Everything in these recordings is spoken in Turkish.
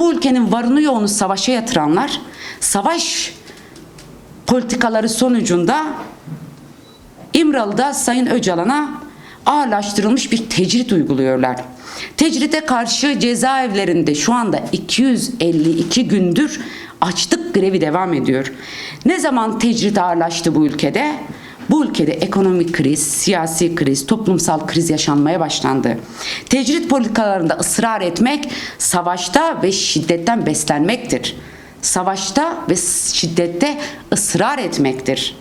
Bu ülkenin varını yoğunu savaşa yatıranlar, savaş politikaları sonucunda İmralı'da Sayın Öcalan'a ağırlaştırılmış bir tecrit uyguluyorlar. Tecrite karşı cezaevlerinde şu anda 252 gündür açlık grevi devam ediyor. Ne zaman tecrit ağırlaştı bu ülkede? Bu ülkede ekonomik kriz, siyasi kriz, toplumsal kriz yaşanmaya başlandı. Tecrit politikalarında ısrar etmek savaşta ve şiddetten beslenmektir. Savaşta ve şiddette ısrar etmektir.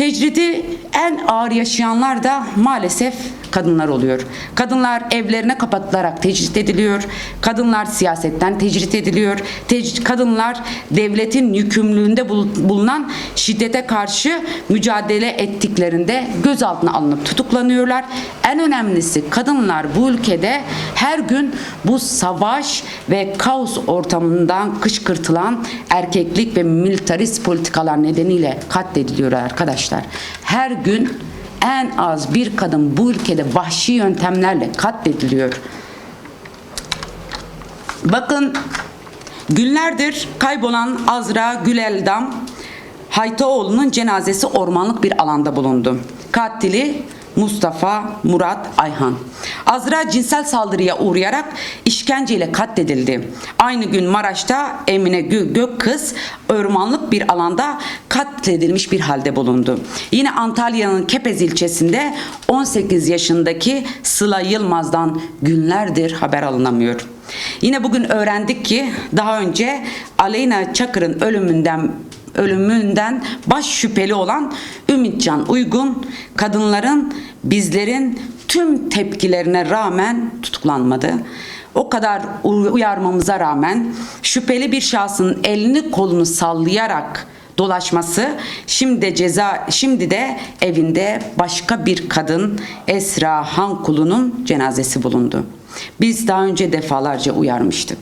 Tecridi en ağır yaşayanlar da maalesef kadınlar oluyor. Kadınlar evlerine kapatılarak tecrit ediliyor. Kadınlar siyasetten tecrit ediliyor. Tec- kadınlar devletin yükümlülüğünde bul- bulunan şiddete karşı mücadele ettiklerinde gözaltına alınıp tutuklanıyorlar. En önemlisi kadınlar bu ülkede her gün bu savaş ve kaos ortamından kışkırtılan erkeklik ve militarist politikalar nedeniyle katlediliyor arkadaşlar. Her gün en az bir kadın bu ülkede vahşi yöntemlerle katlediliyor. Bakın günlerdir kaybolan Azra Güleldam Haytaoğlu'nun cenazesi ormanlık bir alanda bulundu. Katili Mustafa Murat Ayhan. Azra cinsel saldırıya uğrayarak işkenceyle katledildi. Aynı gün Maraş'ta Emine Gö- Gökkız ormanlık bir alanda katledilmiş bir halde bulundu. Yine Antalya'nın Kepez ilçesinde 18 yaşındaki Sıla Yılmaz'dan günlerdir haber alınamıyor. Yine bugün öğrendik ki daha önce Aleyna Çakır'ın ölümünden ölümünden baş şüpheli olan Ümitcan Uygun kadınların bizlerin tüm tepkilerine rağmen tutuklanmadı. O kadar uyarmamıza rağmen şüpheli bir şahsın elini kolunu sallayarak dolaşması şimdi de ceza şimdi de evinde başka bir kadın Esra Hankulu'nun cenazesi bulundu. Biz daha önce defalarca uyarmıştık.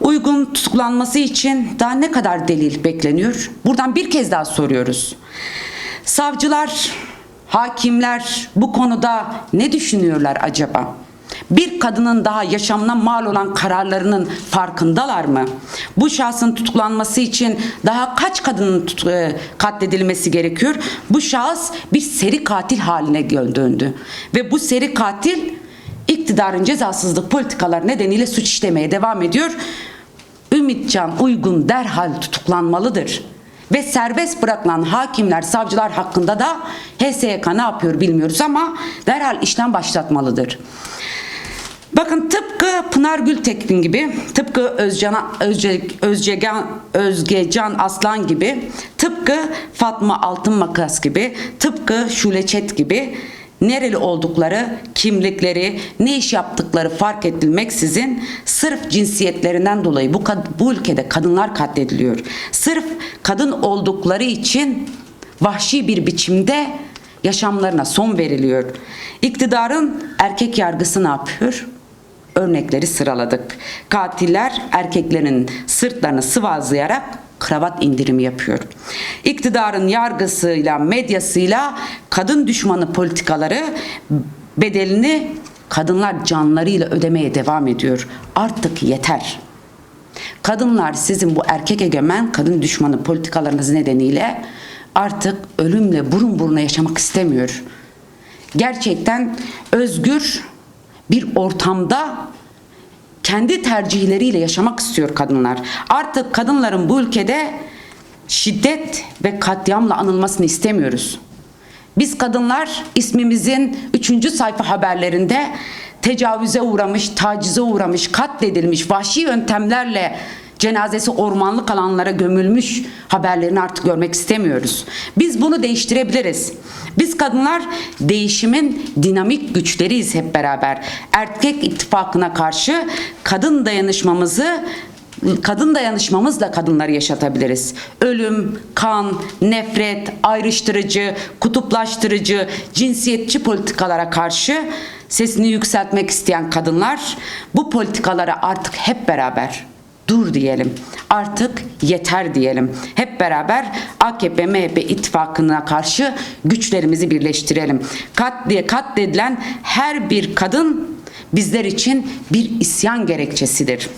Uygun tutuklanması için daha ne kadar delil bekleniyor? Buradan bir kez daha soruyoruz. Savcılar, hakimler bu konuda ne düşünüyorlar acaba? Bir kadının daha yaşamına mal olan kararlarının farkındalar mı? Bu şahsın tutuklanması için daha kaç kadının e, katledilmesi gerekiyor? Bu şahıs bir seri katil haline döndü. Ve bu seri katil iktidarın cezasızlık politikaları nedeniyle suç işlemeye devam ediyor. Ümitcan Uygun derhal tutuklanmalıdır. Ve serbest bırakılan hakimler, savcılar hakkında da HSYK ne yapıyor bilmiyoruz ama derhal işlem başlatmalıdır. Bakın tıpkı Pınar Gültekin gibi, tıpkı Özcan, Özce, Özcegan, Özgecan Aslan gibi, tıpkı Fatma Altın Makas gibi, tıpkı Şule Çet gibi nereli oldukları, kimlikleri, ne iş yaptıkları fark edilmeksizin sırf cinsiyetlerinden dolayı bu, bu ülkede kadınlar katlediliyor. Sırf kadın oldukları için vahşi bir biçimde yaşamlarına son veriliyor. İktidarın erkek yargısı ne yapıyor? Örnekleri sıraladık. Katiller erkeklerin sırtlarını sıvazlayarak kravat indirimi yapıyor. İktidarın yargısıyla, medyasıyla kadın düşmanı politikaları bedelini kadınlar canlarıyla ödemeye devam ediyor. Artık yeter. Kadınlar sizin bu erkek egemen kadın düşmanı politikalarınız nedeniyle artık ölümle burun buruna yaşamak istemiyor. Gerçekten özgür bir ortamda kendi tercihleriyle yaşamak istiyor kadınlar. Artık kadınların bu ülkede şiddet ve katliamla anılmasını istemiyoruz. Biz kadınlar ismimizin 3. sayfa haberlerinde tecavüze uğramış, tacize uğramış, katledilmiş, vahşi yöntemlerle cenazesi ormanlık alanlara gömülmüş haberlerini artık görmek istemiyoruz. Biz bunu değiştirebiliriz. Biz kadınlar değişimin dinamik güçleriyiz hep beraber. Erkek ittifakına karşı kadın dayanışmamızı kadın dayanışmamızla kadınları yaşatabiliriz. Ölüm, kan, nefret, ayrıştırıcı, kutuplaştırıcı, cinsiyetçi politikalara karşı sesini yükseltmek isteyen kadınlar bu politikalara artık hep beraber dur diyelim. Artık yeter diyelim. Hep beraber AKP MHP ittifakına karşı güçlerimizi birleştirelim. Katliye katledilen her bir kadın bizler için bir isyan gerekçesidir.